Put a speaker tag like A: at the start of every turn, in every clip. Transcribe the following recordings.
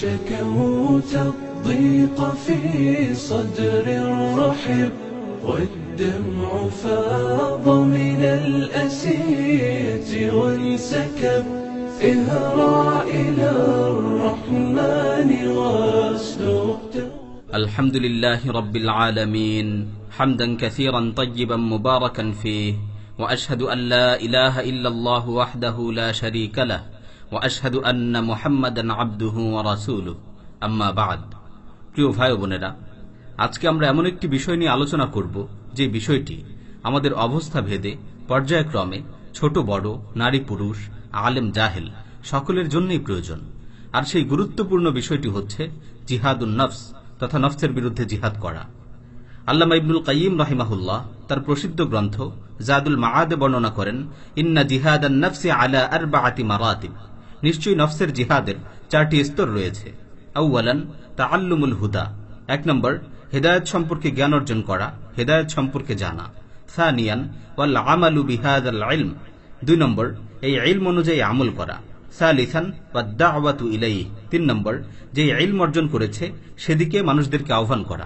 A: شكوت الضيق في صدر رحب والدمع فاض من الأسية وانسكب اهرع إلى الرحمن واصدق
B: الحمد لله رب العالمين حمدا كثيرا طيبا مباركا فيه وأشهد أن لا إله إلا الله وحده لا شريك له ওয়াশহাদু আন্না মোহাম্মদান আব্দুহু রাসুল আম্মা বাদ। প্রিয় ভাই বোনেরা, আজকে আমরা এমন একটি বিষয় নিয়ে আলোচনা করব, যে বিষয়টি আমাদের অবস্থা ভেদে পর্যায়ক্রমে ছোট, বড়, নারী, পুরুষ, আলেম, জাহেল সকলের জন্যই প্রয়োজন। আর সেই গুরুত্বপূর্ণ বিষয়টি হচ্ছে জিহাদুন নফস তথা নফসের বিরুদ্ধে জিহাদ করা। আল্লামা ইবনুল কাইম রাহিমাহুল্লাহ তার প্রসিদ্ধ গ্রন্থ জাদুল মাআদে বর্ণনা করেন, ইন্না জিহাদ নফসি আলা আর মারাতিব। নিশ্চয়ই নফসের জিহাদের চারটি স্তর রয়েছে। আউ্লান তা আল্লুমুল হুদা। এক নম্বর, হেদায়ত সম্পর্কে জ্ঞান অর্জন করা, হেদায়ত সম্পর্কে জানা। সানিয়ান, ওয়াল আমালু বিহাদ আল দুই নম্বর, এই ইলম অনুযায়ী আমল করা। সালিসান বা দাওয়াতু ইলাই তিন নম্বর যে ইলম অর্জন করেছে, সেদিকে মানুষদেরকে আহ্বান করা।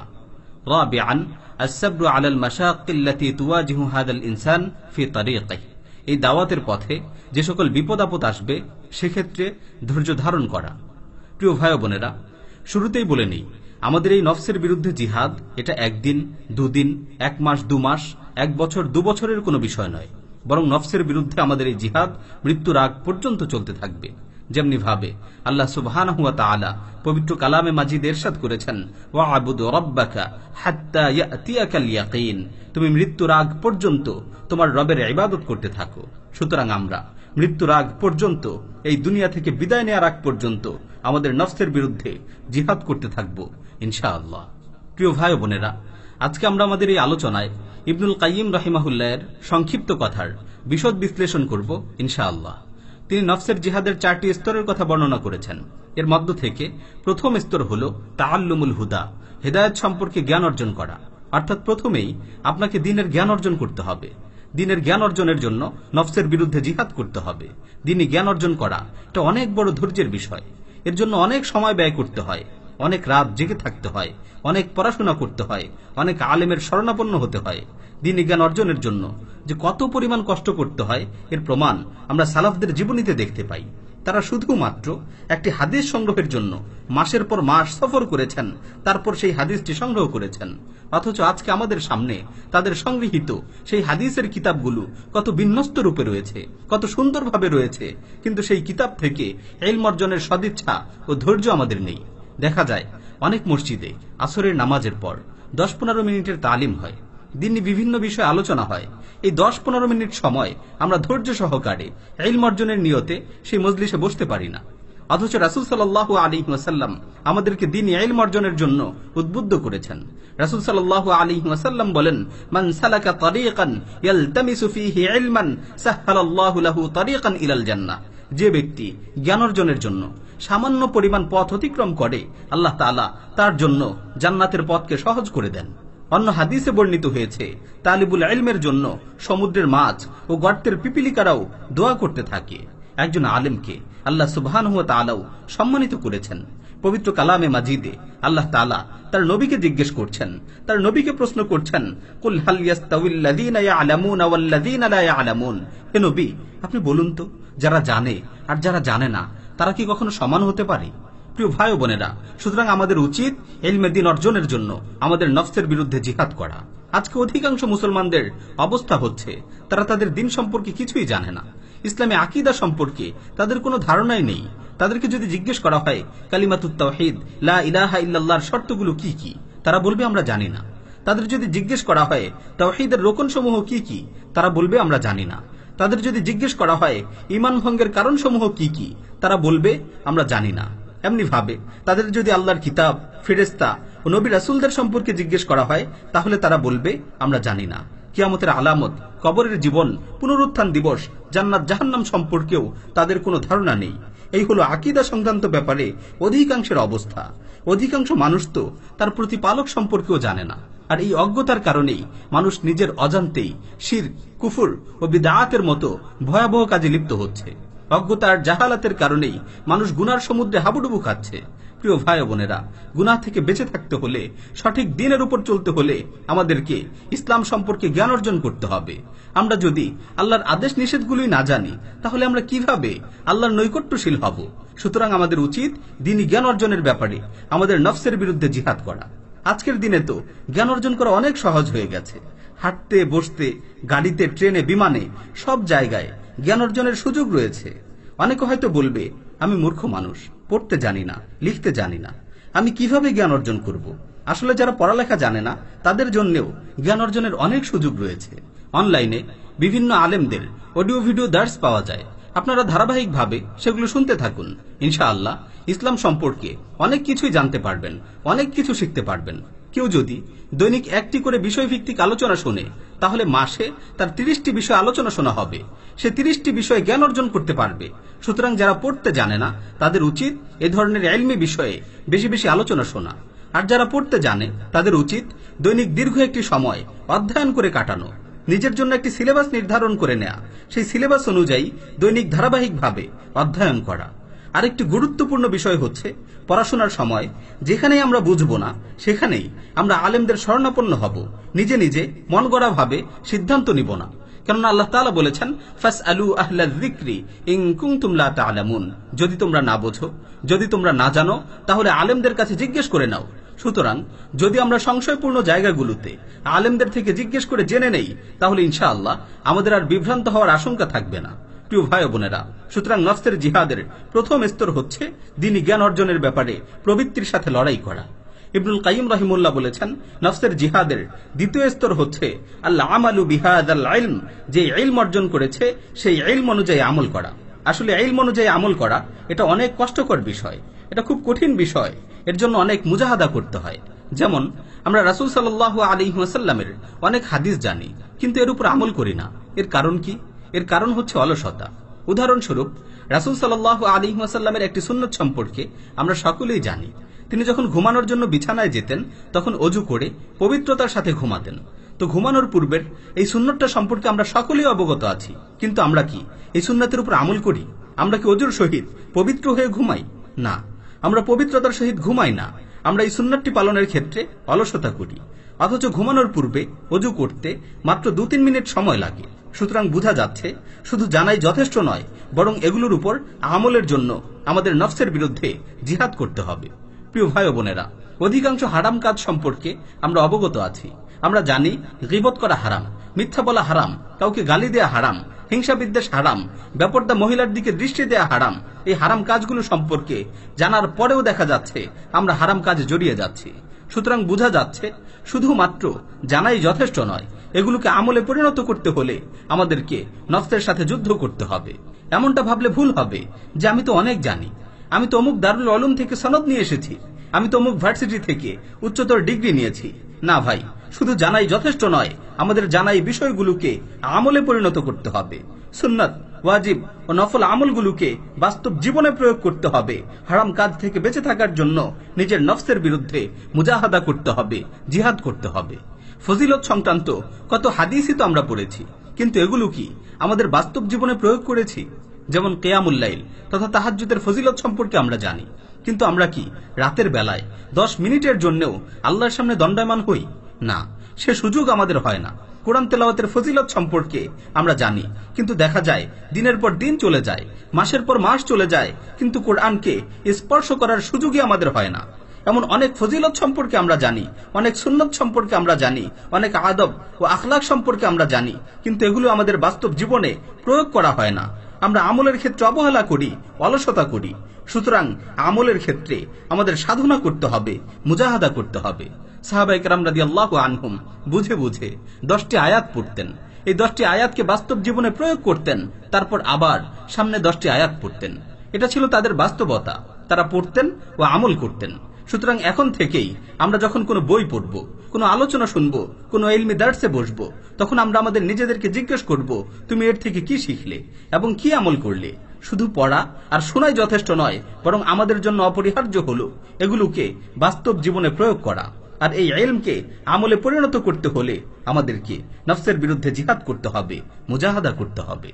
B: রাবিআন, আস-সাবরু আলাল মাশাকিল্লাতি তুওয়াজিহু হাদাল ইনসান ফি তারিকিহি। এই দাওয়াতের পথে যে সকল বিপদ আপদ আসবে, সেক্ষেত্রে ধৈর্য ধারণ করা। প্রিয় ভাই বোনেরা, শুরুতেই বলে নেই, আমাদের এই নফসের বিরুদ্ধে জিহাদ এটা একদিন, দুদিন, এক মাস, দু মাস, এক বছর, দু বছরের কোনো বিষয় নয়। বরং নফসের বিরুদ্ধে আমাদের এই জিহাদ মৃত্যুর আগ পর্যন্ত চলতে থাকবে। যেমনি ভাবে। আল্লাহ সুবহান হুয়া তাআলা পবিত্র কালামে মাজিদ এরশাদ করেছেন ওয়া আবুদু রাব্বাকা তুমি মৃত্যুর আগ পর্যন্ত তোমার রবের ইবাদত করতে থাকো। সুতরাং আমরা মৃত্যুর আগ পর্যন্ত, এই দুনিয়া থেকে বিদায় নেওয়ার আগ পর্যন্ত আমাদের নফসের বিরুদ্ধে জিহাদ করতে থাকব, ইনশাআল্লাহ। প্রিয় ভাই বোনেরা, আজকে আমরা আমাদের এই আলোচনায় ইবনুল কাইম রাহিমাহুল্লাহের সংক্ষিপ্ত কথার বিশদ বিশ্লেষণ করব, ইনশাআল্লাহ। তিনি নফসের জিহাদের চারটি স্তরের কথা বর্ণনা করেছেন। এর মধ্য থেকে প্রথম স্তর হল তাআল্লুমুল হুদা, হেদায়ত সম্পর্কে জ্ঞান অর্জন করা। অর্থাৎ প্রথমেই আপনাকে দিনের জ্ঞান অর্জন করতে হবে। দিনের জ্ঞান অর্জনের জন্য নফসের বিরুদ্ধে জিহাদ করতে হবে। দিনই জ্ঞান অর্জন করা এটা অনেক বড় ধৈর্যের বিষয়। এর জন্য অনেক সময় ব্যয় করতে হয়। অনেক রাত জেগে থাকতে হয়, অনেক পড়াশোনা করতে হয়, অনেক আলেমের শরণাপন্ন হতে হয় দিনী জ্ঞান অর্জনের জন্য। যে কত পরিমাণ কষ্ট করতে হয়, এর প্রমাণ আমরা সালাফদের জীবনীতে দেখতে পাই। তারা শুধুমাত্র একটি হাদিস সংগ্রহের জন্য মাসের পর মাস সফর করেছেন, তারপর সেই হাদিসটি সংগ্রহ করেছেন। অথচ আজকে আমাদের সামনে তাদের সংগৃহীত সেই হাদিসের কিতাবগুলো কত বিন্যস্ত রূপে রয়েছে, কত সুন্দরভাবে রয়েছে, কিন্তু সেই কিতাব থেকে এলম অর্জনের সদিচ্ছা ও ধৈর্য আমাদের নেই। দেখা যায়, অনেক মসজিদে আসরের নামাজের পর দশ পনেরো মিনিটের তালিম হয়। দিনই বিভিন্ন বিষয়ে আলোচনা হয়। এই দশ পনেরো মিনিট সময় আমরা ধৈর্য সহকারে এলম অর্জনের নিয়তে সেই মজলিসে বসতে পারি না। অথচ রাসুল সাল্লাহ আলী ওয়াসাল্লাম আমাদেরকে দিন এলম অর্জনের জন্য উদ্বুদ্ধ করেছেন। রাসুল সাল্লাহ আলী ওয়াসাল্লাম বলেন, মান সালাকা তারিকান ইয়ালতামিসু ফীহি ইলমান সাহহালাল্লাহু লাহু তারিকান ইলাল জান্নাহ। যে ব্যক্তি জ্ঞান অর্জনের জন্য সামান্য পরিমাণ পথ অতিক্রম করে, আল্লাহ তালা তার জন্য জান্নাতের পথকে সহজ করে দেন। অন্য হাদিসে বর্ণিত হয়েছে, তালিবুল আলমের জন্য সমুদ্রের মাছ ও গর্তের পিপিলিকারাও দোয়া করতে থাকে। একজন আলেমকে আল্লাহ সুবাহ সম্মানিত করেছেন। পবিত্র কালামে মাজিদে আল্লাহ তাআলা তার নবীকে জিজ্ঞেস করছেন, তার নবীকে প্রশ্ন করছেন নবী, আপনি বলুন তো, যারা জানে আর যারা জানে না, তারা কি কখনো সমান হতে পারে? প্রিয় ভাই বোনেরা, সুতরাং আমাদের উচিত এলমে দিন অর্জনের জন্য আমাদের নফসের বিরুদ্ধে জিহাদ করা। আজকে অধিকাংশ মুসলমানদের অবস্থা হচ্ছে, তারা তাদের দিন সম্পর্কে কিছুই জানে না। ইসলামে আকিদা সম্পর্কে তাদের কোনো ধারণাই নেই। তাদেরকে যদি জিজ্ঞেস করা হয়, কালিমাতুত তাওহীদ, লা ইলাহা ইল্লাল্লাহর শর্তগুলো কি কি? তারা বলবে, আমরা জানি না। তাদের যদি জিজ্ঞেস করা হয়, তাওহীদের রোকন সমূহ কি কি? তারা বলবে, আমরা জানি না। তাদের যদি জিজ্ঞেস করা হয়, ইমান ভঙ্গের কারণসমূহ কি কি? তারা বলবে, আমরা জানি না। এমনি ভাবে, তাদের যদি আল্লাহর কিতাব ফেরেস্তা ও নবী রাসুলদের সম্পর্কে জিজ্ঞেস করা হয়, তাহলে তারা বলবে, আমরা জানি না। কিয়ামতের আলামত, কবরের জীবন, পুনরুত্থান দিবস, জান্নাত জাহান্নাম সম্পর্কেও তাদের কোনো ধারণা নেই। এই হলো আকিদা সংক্রান্ত ব্যাপারে অধিকাংশের অবস্থা। অধিকাংশ মানুষ তো তার প্রতিপালক সম্পর্কেও জানে না। আর এই অজ্ঞতার কারণেই মানুষ নিজের অজান্তেই শির, কুফুর ও বিদায়াতের মতো ভয়াবহ কাজে লিপ্ত হচ্ছে। অজ্ঞতার জাহালাতের কারণেই মানুষ গুনার সমুদ্রে হাবুডুবু খাচ্ছে। প্রিয় ভাই বোনেরা, গুনাহ থেকে বেঁচে থাকতে হলে, সঠিক দিনের উপর চলতে হলে আমাদেরকে ইসলাম সম্পর্কে জ্ঞান অর্জন করতে হবে। আমরা যদি আল্লাহর আদেশ নিষেধগুলি না জানি, তাহলে আমরা কীভাবে আল্লাহর নৈকট্যশীল হব? সুতরাং আমাদের উচিত দিনই জ্ঞান অর্জনের ব্যাপারে আমাদের নফসের বিরুদ্ধে জিহাদ করা। আজকের দিনে তো জ্ঞান অর্জন করা অনেক সহজ হয়ে গেছে। হাঁটতে, বসতে, গাড়িতে, ট্রেনে, বিমানে সব জায়গায় জ্ঞান অর্জনের সুযোগ রয়েছে। অনেকে হয়তো বলবে আমি মূর্খ মানুষ, পড়তে জানি না, লিখতে জানি না। আমি কীভাবে জ্ঞান অর্জন করব? আসলে যারা পড়ালেখা জানে না, তাদের জন্যেও জ্ঞান অর্জনের অনেক সুযোগ রয়েছে। অনলাইনে বিভিন্ন আলেমদের অডিও ভিডিও দার্স পাওয়া যায়। আপনারা ধারাবাহিকভাবে সেগুলো শুনতে থাকুন। ইনশাআল্লাহ ইসলাম সম্পর্কে অনেক কিছুই জানতে পারবেন, অনেক কিছু শিখতে পারবেন। কেউ যদি দৈনিক একটি করে বিষয়ভিত্তিক আলোচনা শুনে তাহলে মাসে তার তিরিশটি বিষয় আলোচনা শোনা হবে। সে তিরিশটি বিষয়ে জ্ঞান অর্জন করতে পারবে। সুতরাং যারা পড়তে জানে না, তাদের উচিত এ ধরনের এলমি বিষয়ে বেশি বেশি আলোচনা শোনা। আর যারা পড়তে জানে, তাদের উচিত দৈনিক দীর্ঘ একটি সময় অধ্যয়ন করে কাটানো। নিজের জন্য একটি সিলেবাস নির্ধারণ করে নেয়া। সেই সিলেবাস অনুযায়ী দৈনিক ধারাবাহিকভাবে অধ্যয়ন করা। আরেকটি গুরুত্বপূর্ণ বিষয় হচ্ছে পড়াশোনার সময়। যেখানেই আমরা বুঝব না, সেখানেই আমরা আলেমদের শরণাপন্ন হব। নিজে নিজে মন গড়া ভাবে সিদ্ধান্ত নিব না। কেননা আল্লাহ তাআলা বলেছেন ফাস আলু আহলা যিকরি ইন কুনতুম লা তা'লামুন যদি তোমরা না বোঝো, যদি তোমরা না জানো, তাহলে আলেমদের কাছে জিজ্ঞেস করে নাও। সুতরাং যদি আমরা সংশয়পূর্ণ জায়গাগুলোতে আলেমদের থেকে জিজ্ঞেস করে জেনে নেই, তাহলে ইনশাআল্লাহ আমাদের আর বিভ্রান্ত হওয়ার আশঙ্কা থাকবে না। প্রিয় ভাই বোনেরা, সুতরাং নফসের জিহাদের প্রথম স্তর হচ্ছে দিনী জ্ঞান অর্জনের ব্যাপারে প্রবৃত্তির সাথে লড়াই করা। ইবনুল কাইম রহিমুল্লাহ বলেছেন নফসের জিহাদের দ্বিতীয় স্তর হচ্ছে আল্লাহ আমালু বিহাদ আল ইলম, যে ইলম অর্জন করেছে, সেই ইলম অনুযায়ী আমল করা। আসলে ইলম অনুযায়ী আমল করা, এটা অনেক কষ্টকর বিষয়, এটা খুব কঠিন বিষয়, এর জন্য অনেক মুজাহাদা করতে হয়। যেমন, আমরা রাসুল সাল্লাহ আলী ওয়াসাল্লামের অনেক হাদিস জানি, কিন্তু এর উপর আমল করি না। এর কারণ কি? এর কারণ হচ্ছে অলসতা। উদাহরণস্বরূপ, রাসুল সাল্লাহ আলী ওয়াসাল্লামের একটি সুন্নত সম্পর্কে আমরা সকলেই জানি, তিনি যখন ঘুমানোর জন্য বিছানায় যেতেন, তখন অজু করে পবিত্রতার সাথে ঘুমাতেন। তো ঘুমানোর পূর্বের এই সুন্নতটা সম্পর্কে আমরা সকলেই অবগত আছি, কিন্তু আমরা কি এই সুন্নতের উপর আমল করি? আমরা কি অজুর সহিত পবিত্র হয়ে ঘুমাই? না। আমরা পবিত্রতার সহিত ঘুমাই না। আমরা এই সুন্নতটি পালনের ক্ষেত্রে অলসতা করি। অথচ ঘুমানোর পূর্বে অজু করতে মাত্র দু তিন মিনিট সময় লাগে। সুতরাং বোঝা যাচ্ছে, শুধু জানাই যথেষ্ট নয়, বরং এগুলোর উপর আমলের জন্য আমাদের নফসের বিরুদ্ধে জিহাদ করতে হবে। প্রিয় ভাই বোনেরা, অধিকাংশ হারাম কাজ সম্পর্কে আমরা অবগত আছি। আমরা জানি, গিবত করা হারাম, মিথ্যা বলা হারাম, কাউকে গালি দেয়া হারাম হিংসা বিদ্বেষ হারাম ব্যাপারটা মহিলার দিকে দৃষ্টি দেয়া হারাম, এই হারাম কাজগুলো সম্পর্কে জানার পরেও দেখা যাচ্ছে, আমরা হারাম কাজে জড়িয়ে যাচ্ছি। সুতরাং বোঝা যাচ্ছে, শুধুমাত্র জানাই যথেষ্ট নয় এগুলোকে আমলে পরিণত করতে হলে আমাদেরকে নফসের সাথে যুদ্ধ করতে হবে। এমনটা ভাবলে ভুল হবে যে আমি তো অনেক জানি। আমি তো অমুক দারুল আলম থেকে সনদ নিয়ে এসেছি। আমি তো অমুক ভার্সিটি থেকে উচ্চতর ডিগ্রি নিয়েছি। না ভাই, শুধু জানাই যথেষ্ট নয়, আমাদের জানাই বিষয়গুলোকে আমলে পরিণত করতে হবে। সুন্নত, ওয়াজিব ও নফল আমলগুলোকে বাস্তব জীবনে প্রয়োগ করতে হবে। হারাম কাজ থেকে বেঁচে থাকার জন্য নিজের নফসের বিরুদ্ধে মুজাহাদা করতে হবে, জিহাদ করতে হবে। ফজিলত সংক্রান্ত কত হাদিসই তো আমরা পড়েছি। কিন্তু এগুলো কি আমাদের বাস্তব জীবনে প্রয়োগ করেছি? যেমন কেয়ামুল্লাইল তথা তাহাজ্জুদের ফজিলত সম্পর্কে আমরা জানি। কিন্তু আমরা কি রাতের বেলায় দশ মিনিটের জন্যও আল্লাহর সামনে দণ্ডায়মান হই? না, সে সুযোগ আমাদের হয় না। কোরআন তেলাওয়াতের ফজিলত সম্পর্কে আমরা জানি, কিন্তু দেখা যায় দিনের পর দিন চলে যায়, মাসের পর মাস চলে যায়, কিন্তু কোরআনকে স্পর্শ করার সুযোগই আমাদের হয় না। এমন অনেক ফজিলত সম্পর্কে আমরা জানি, অনেক সুন্নত সম্পর্কে আমরা জানি, অনেক আদব ও আখলাক সম্পর্কে আমরা জানি, কিন্তু এগুলো আমাদের বাস্তব জীবনে প্রয়োগ করা হয় না। আমরা আমলের ক্ষেত্রে অবহেলা করি, অলসতা করি। সুতরাং আমলের ক্ষেত্রে আমাদের সাধনা করতে হবে, মুজাহাদা করতে হবে। সাহাবাই রাদি আল্লাহ আনহুম বুঝে বুঝে দশটি আয়াত পড়তেন। এই দশটি আয়াতকে বাস্তব জীবনে প্রয়োগ করতেন, তারপর আবার সামনে দশটি আয়াত পড়তেন। এটা ছিল তাদের বাস্তবতা। তারা পড়তেন ও আমল করতেন। সুতরাং এখন থেকেই আমরা যখন কোনো বই পড়ব, কোনো আলোচনা শুনব, কোনো এলমি দার্সে বসবো, তখন আমরা আমাদের নিজেদেরকে জিজ্ঞেস করব, তুমি এর থেকে কি শিখলে এবং কি আমল করলে? শুধু পড়া আর শোনাই যথেষ্ট নয়, বরং আমাদের জন্য অপরিহার্য হলো এগুলোকে বাস্তব জীবনে প্রয়োগ করা। আর এই এলমকে আমলে পরিণত করতে হলে আমাদেরকে নফসের বিরুদ্ধে জিহাদ করতে হবে, মুজাহাদা করতে হবে।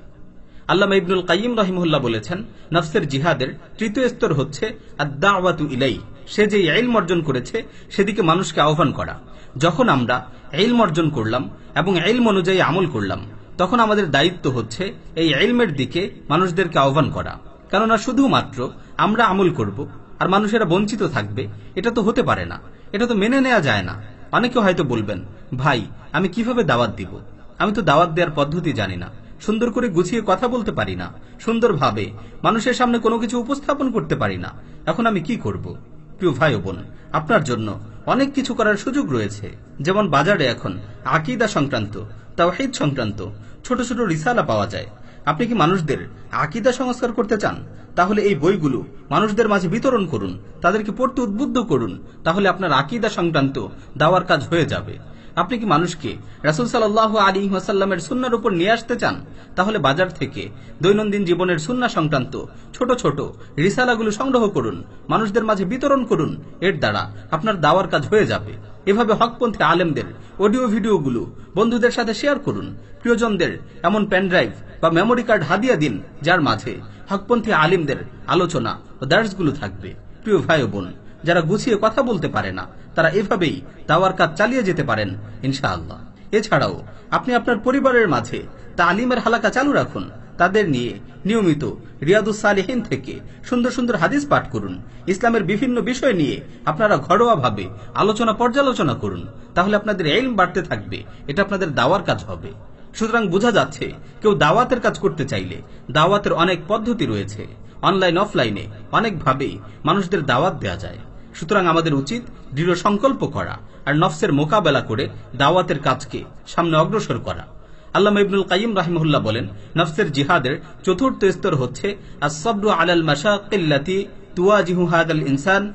B: আল্লামা ইবনুল কাইম রহিমুল্লাহ বলেছেন, নফসের জিহাদের তৃতীয় স্তর হচ্ছে আদাওয়াতু ইলাই সে যে ইলম অর্জন করেছে, সেদিকে মানুষকে আহ্বান করা। যখন আমরা ইলম অর্জন করলাম এবং ইলম অনুযায়ী আমল করলাম, তখন আমাদের দায়িত্ব হচ্ছে এই ইলমের দিকে মানুষদেরকে আহ্বান করা। কেননা শুধুমাত্র আমরা আমল করব, আর মানুষেরা বঞ্চিত থাকবে, এটা তো হতে পারে না। এটা তো মেনে নেওয়া যায় না। অনেকে হয়তো বলবেন, ভাই, আমি কীভাবে দাওয়াত দিব? আমি তো দাওয়াত দেওয়ার পদ্ধতি জানি না। সুন্দর করে গুছিয়ে কথা বলতে পারি না। সুন্দরভাবে মানুষের সামনে কোনো কিছু উপস্থাপন করতে পারি না। এখন আমি কি করব? প্রিয় ভাই বোন, আপনার জন্য অনেক কিছু করার সুযোগ রয়েছে। যেমন বাজারে এখন আকিদা সংক্রান্ত, তাওহিদ সংক্রান্ত ছোট ছোট রিসালা পাওয়া যায়। আপনি কি মানুষদের আকিদা সংস্কার করতে চান? তাহলে এই বইগুলো মানুষদের মাঝে বিতরণ করুন, তাদেরকে পড়তে উদ্বুদ্ধ করুন, তাহলে আপনার আকিদা সংক্রান্ত দাওয়ার কাজ হয়ে যাবে। আপনি কি মানুষকে রাসুল সাল্লাহ আলী ওয়াসাল্লামের সুন্নার উপর নিয়ে আসতে চান? তাহলে বাজার থেকে দৈনন্দিন জীবনের সুন্না সংক্রান্ত ছোট ছোট রিসালাগুলো সংগ্রহ করুন, মানুষদের মাঝে বিতরণ করুন। এর দ্বারা আপনার দাওয়ার কাজ হয়ে যাবে। এভাবে হকপন্থী আলেমদের অডিও ভিডিওগুলো বন্ধুদের সাথে শেয়ার করুন। প্রিয়জনদের এমন পেনড্রাইভ বা মেমোরি কার্ড হাদিয়া দিন, যার মাঝে হকপন্থী আলিমদের আলোচনা ও দার্সগুলো থাকবে। প্রিয় ভাই বোন যারা গুছিয়ে কথা বলতে পারে না, তারা এভাবেই দাওয়ার কাজ চালিয়ে যেতে পারেন, ইনশাআল্লাহ। এছাড়াও, আপনি আপনার পরিবারের মাঝে তালিমের হালাকা চালু রাখুন, তাদের নিয়ে নিয়মিত রিয়াদুস সালেহীন থেকে সুন্দর সুন্দর হাদিস পাঠ করুন, ইসলামের বিভিন্ন বিষয় নিয়ে আপনারা ঘরোয়াভাবে আলোচনা পর্যালোচনা করুন, তাহলে আপনাদের এলম বাড়তে থাকবে, এটা আপনাদের দাওয়ার কাজ হবে। সুতরাং বোঝা যাচ্ছে, কেউ দাওয়াতের কাজ করতে চাইলে দাওয়াতের অনেক পদ্ধতি রয়েছে অনলাইন অফলাইনে অনেকভাবেই মানুষদের দাওয়াত দেওয়া যায়। সুতরাং আমাদের উচিত দৃঢ় সংকল্প করা আর নফসের মোকাবেলা করে দাওয়াতের কাজকে সামনে অগ্রসর করা। আল্লামা ইবনুল কাইম রাহিমহুল্লাহ বলেন, নফসের জিহাদের চতুর্থ স্তর হচ্ছে আলাল তুয়াজিহু ইনসান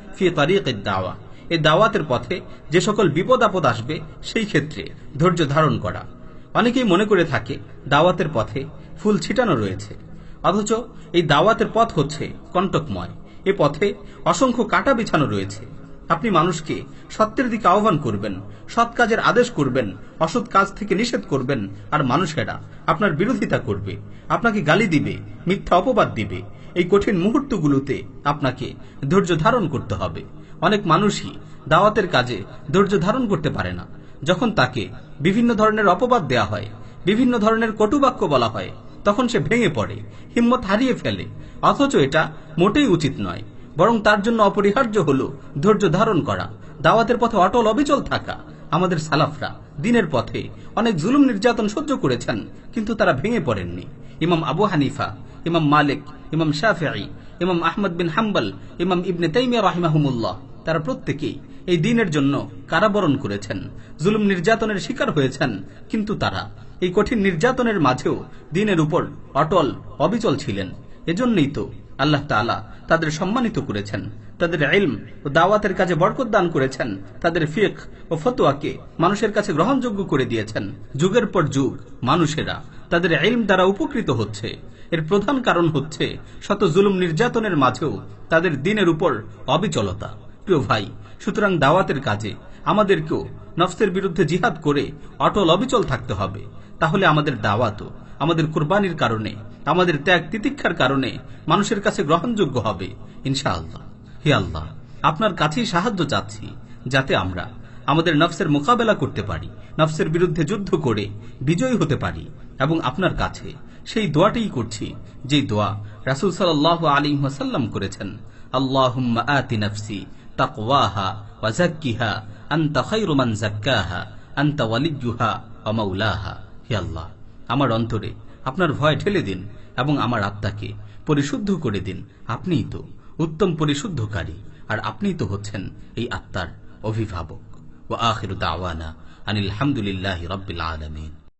B: এই দাওয়াতের পথে যে সকল বিপদ আপদ আসবে, সেই ক্ষেত্রে ধৈর্য ধারণ করা। অনেকেই মনে করে থাকে দাওয়াতের পথে ফুল ছিটানো রয়েছে। অথচ এই দাওয়াতের পথ হচ্ছে কণ্টকময়। এ পথে অসংখ্য কাটা বিছানো রয়েছে। আপনি মানুষকে সত্যের দিকে আহ্বান করবেন, সৎ কাজের আদেশ করবেন, অসৎ কাজ থেকে নিষেধ করবেন, আর মানুষেরা আপনার বিরোধিতা করবে, আপনাকে গালি দিবে, মিথ্যা অপবাদ দিবে। এই কঠিন মুহূর্তগুলোতে আপনাকে ধৈর্য ধারণ করতে হবে। অনেক মানুষই দাওয়াতের কাজে ধৈর্য ধারণ করতে পারে না। যখন তাকে বিভিন্ন ধরনের অপবাদ দেয়া হয়, বিভিন্ন ধরনের কটুবাক্য বলা হয় তখন সে ভেঙে পড়ে, হিম্মত হারিয়ে ফেলে। অথচ এটা মোটেই উচিত নয়, বরং তার জন্য অপরিহার্য হল ধৈর্য ধারণ করা, দাওয়াতের পথে অটল অবিচল থাকা। আমাদের সালাফরা দিনের পথে অনেক জুলুম নির্যাতন সহ্য করেছেন, কিন্তু তারা ভেঙে পড়েননি। ইমাম আবু হানিফা, ইমাম মালিক, ইমাম শাফিঈ, ইমাম আহমদ বিন হাম্বল, ইমাম ইবনে তাইমিয়া রাহিমাহুমুল্লাহ, তারা প্রত্যেকেই এই দিনের জন্য কারাবরণ করেছেন, জুলুম নির্যাতনের শিকার হয়েছেন, কিন্তু তারা এই কঠিন নির্যাতনের মাঝেও দিনের উপর অটল, অবিচল ছিলেন। এজন্যই তো আল্লাহ তালা তাদের সম্মানিত করেছেন। তাদের ইলম ও দাওয়াতের কাজে বরকত দান করেছেন। তাদের ফিক ও ফতোয়াকে মানুষের কাছে গ্রহণযোগ্য করে দিয়েছেন। যুগের পর যুগ মানুষেরা তাদের ইলম দ্বারা উপকৃত হচ্ছে। এর প্রধান কারণ হচ্ছে শত জুলুম নির্যাতনের মাঝেও তাদের দিনের উপর অবিচলতা। প্রিয় ভাই, সুতরাং দাওয়াতের কাজে আমাদেরকেও নফসের বিরুদ্ধে জিহাদ করে অটল অবিচল থাকতে হবে। তাহলে আমাদের দাওয়াতও আমাদের কুরবানির কারণে, আমাদের ত্যাগ তিতিক্ষার কারণে মানুষের কাছে গ্রহণযোগ্য হবে, ইনশাআল্লাহ। হে আল্লাহ, আপনার কাছেই সাহায্য চাচ্ছি, যাতে আমরা আমাদের নফসের মোকাবেলা করতে পারি, নফসের বিরুদ্ধে যুদ্ধ করে বিজয়ী হতে পারি এবং আপনার কাছে সেই দোয়াটাই করছি যে দোয়া রাসুল সাল্লাহ আলী করেছেন আল্লাহ আতি নফসি ওয়া আল্লাহ, আমার অন্তরে আপনার ভয় ঠেলে দিন এবং আমার আত্মাকে পরিশুদ্ধ করে দিন। আপনিই তো উত্তম পরিশুদ্ধকারী আর আপনিই তো হচ্ছেন এই আত্মার অভিভাবক। ও আখির আনিল হামদুলিল্লাহ রব্বিল আলমিন।